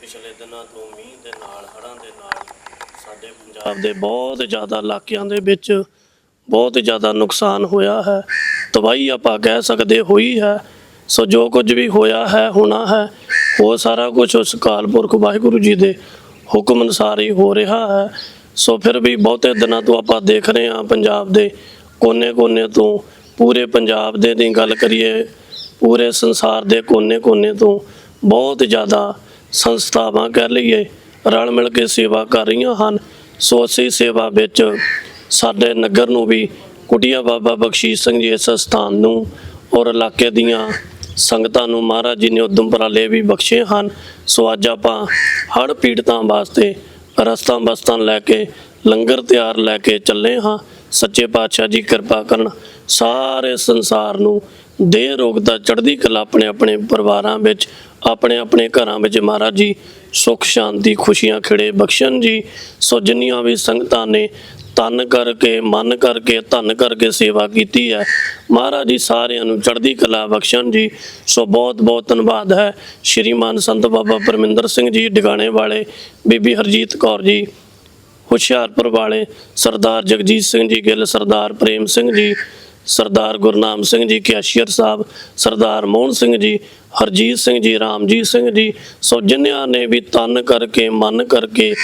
ਪਿਛਲੇ ਦਿਨਾਂ ਤੋਂ ਮੀਂਹ ਦੇ ਨਾਲ, ਹੜ੍ਹਾਂ ਦੇ ਨਾਲ ਸਾਡੇ ਪੰਜਾਬ ਦੇ ਬਹੁਤ ਜ਼ਿਆਦਾ ਇਲਾਕਿਆਂ ਦੇ ਵਿੱਚ ਬਹੁਤ ਜ਼ਿਆਦਾ ਨੁਕਸਾਨ ਹੋਇਆ ਹੈ। ਤਬਾਹੀ ਆਪਾਂ ਕਹਿ ਸਕਦੇ ਹੋਈ ਹੈ। ਸੋ ਜੋ ਕੁਝ ਵੀ ਹੋਇਆ ਹੈ, ਹੋਣਾ ਹੈ, ਉਹ ਸਾਰਾ ਕੁਝ ਉਸ ਅਕਾਲ ਪੁਰਖ ਵਾਹਿਗੁਰੂ ਜੀ ਦੇ ਹੁਕਮ ਅਨੁਸਾਰ ਹੀ ਹੋ ਰਿਹਾ ਹੈ। ਸੋ ਫਿਰ ਵੀ ਬਹੁਤੇ ਦਿਨਾਂ ਤੋਂ ਆਪਾਂ ਦੇਖ ਰਹੇ ਹਾਂ ਪੰਜਾਬ ਦੇ ਕੋਨੇ-ਕੋਨੇ ਤੋਂ, ਪੂਰੇ ਪੰਜਾਬ ਦੇ ਦੀ ਗੱਲ ਕਰੀਏ, ਪੂਰੇ ਸੰਸਾਰ ਦੇ ਕੋਨੇ-ਕੋਨੇ ਤੋਂ ਬਹੁਤ ਜ਼ਿਆਦਾ ਸੰਸਥਾਵਾਂ ਕਹਿ ਲਈਏ, ਰਲ ਮਿਲ ਕੇ ਸੇਵਾ ਕਰ ਰਹੀਆਂ ਹਨ। ਸੋ ਅਸੀਂ ਸੇਵਾ ਵਿੱਚ ਸਾਡੇ ਨਗਰ ਨੂੰ ਵੀ ਕੁਟੀਆ ਬਾਬਾ ਬਖਸ਼ੀਸ਼ ਸਿੰਘ ਜੀ ਇਸ ਸਥਾਨ ਨੂੰ ਔਰ ਇਲਾਕੇ ਦੀਆਂ ਸੰਗਤਾਂ ਨੂੰ ਮਹਾਰਾਜ ਜੀ ਨੇ ਉਦਮ ਉਪਰਾਲੇ ਵੀ ਬਖਸ਼ੇ ਹਨ। ਸੋ ਅੱਜ ਆਪਾਂ ਹੜ੍ਹ ਪੀੜਤਾਂ ਵਾਸਤੇ ਰਸਤਾਂ ਬਸਤਾਂ ਲੈ ਕੇ, ਲੰਗਰ ਤਿਆਰ ਲੈ ਕੇ ਚੱਲੇ ਹਾਂ। ਸੱਚੇ ਪਾਤਸ਼ਾਹ ਜੀ ਕਿਰਪਾ ਕਰਨ ਸਾਰੇ ਸੰਸਾਰ ਨੂੰ ਦੇਹ ਰੋਗ ਦਾ ਚੜ੍ਹਦੀ ਕਲਾ ਆਪਣੇ ਆਪਣੇ ਪਰਿਵਾਰਾਂ ਵਿੱਚ ਆਪਣੇ ਆਪਣੇ ਘਰਾਂ ਵਿੱਚ ਮਹਾਰਾਜ ਜੀ, ਸੁਖ, ਸ਼ਾਂਤੀ, ਖੁਸ਼ੀਆਂ, ਖਿੜੇ ਬਖਸ਼ਣ ਜੀ। ਸੋ ਜਿੰਨੀਆਂ ਵੀ ਸੰਗਤਾਂ ਨੇ ਤਨ ਕਰਕੇ, ਮਨ ਕਰਕੇ, ਧਨ ਕਰਕੇ ਸੇਵਾ ਕੀਤੀ ਹੈ, ਮਹਾਰਾਜ ਜੀ ਸਾਰਿਆਂ ਨੂੰ ਚੜ੍ਹਦੀ ਕਲਾ ਬਖਸ਼ਣ ਜੀ। ਸੋ ਬਹੁਤ ਬਹੁਤ ਧੰਨਵਾਦ ਹੈ। ਸ਼੍ਰੀਮਾਨ ਸੰਤ ਬਾਬਾ ਪਰਮਿੰਦਰ ਸਿੰਘ ਜੀ ਡਿਗਾਣੇ ਵਾਲੇ, ਬੀਬੀ ਹਰਜੀਤ ਕੌਰ ਜੀ, ਹੁਸ਼ਿਆਰਪੁਰ ਵਾਲੇ, ਸਰਦਾਰ ਜਗਜੀਤ ਸਿੰਘ ਜੀ ਗਿੱਲ, ਸਰਦਾਰ ਪ੍ਰੇਮ ਸਿੰਘ ਜੀ ਸਰਦਾਰ ਗੁਰਨਾਮ ਸਿੰਘ ਜੀ ਕੈਸ਼ੀਅਰ ਸਾਹਿਬ, ਸਰਦਾਰ ਮੋਹਨ ਸਿੰਘ ਜੀ, ਹਰਜੀਤ ਸਿੰਘ ਜੀ, ਰਾਮਜੀਤ ਸਿੰਘ ਜੀ, ਸੋ ਜਿਨ੍ਹਾਂ ਨੇ ਵੀ ਤਨ ਕਰਕੇ, ਮਨ ਕਰਕੇ,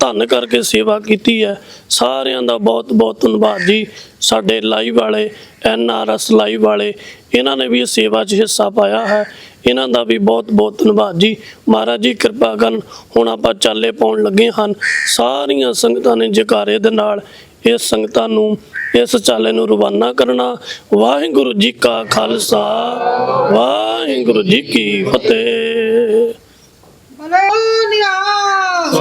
ਧੰਨ ਕਰਕੇ ਸੇਵਾ ਕੀਤੀ ਹੈ, ਸਾਰਿਆਂ ਦਾ ਬਹੁਤ ਬਹੁਤ ਧੰਨਵਾਦ ਜੀ। ਸਾਡੇ ਲਾਈਵ ਵਾਲੇ, ਐਨ ਆਰ ਐਸ ਲਾਈਵ ਵਾਲੇ, ਇਹਨਾਂ ਨੇ ਵੀ ਸੇਵਾ 'ਚ ਹਿੱਸਾ ਪਾਇਆ ਹੈ। ਇਹਨਾਂ ਦਾ ਵੀ ਬਹੁਤ ਬਹੁਤ ਧੰਨਵਾਦ ਜੀ। ਮਹਾਰਾਜ ਜੀ, ਕਿਰਪਾ ਕਰਨ, ਹੁਣ ਆਪਾਂ ਚਾਲੇ ਪਾਉਣ ਲੱਗੇ ਹਨ। ਸਾਰੀਆਂ ਸੰਗਤਾਂ ਨੇ ਜਕਾਰੇ ਦੇ ਨਾਲ ਇਸ ਸੰਗਤਾਂ ਨੂੰ ਇਸ ਚਾਲੇ ਨੂੰ ਰਵਾਨਾ ਕਰਨਾ। ਵਾਹਿਗੁਰੂ ਜੀ ਕਾ ਖਾਲਸਾ ਵਾਹਿਗੁਰੂ ਜੀ ਕੀ ਫਤਿਹ। ਬੋਲੇ ਨਿਹਾਲ।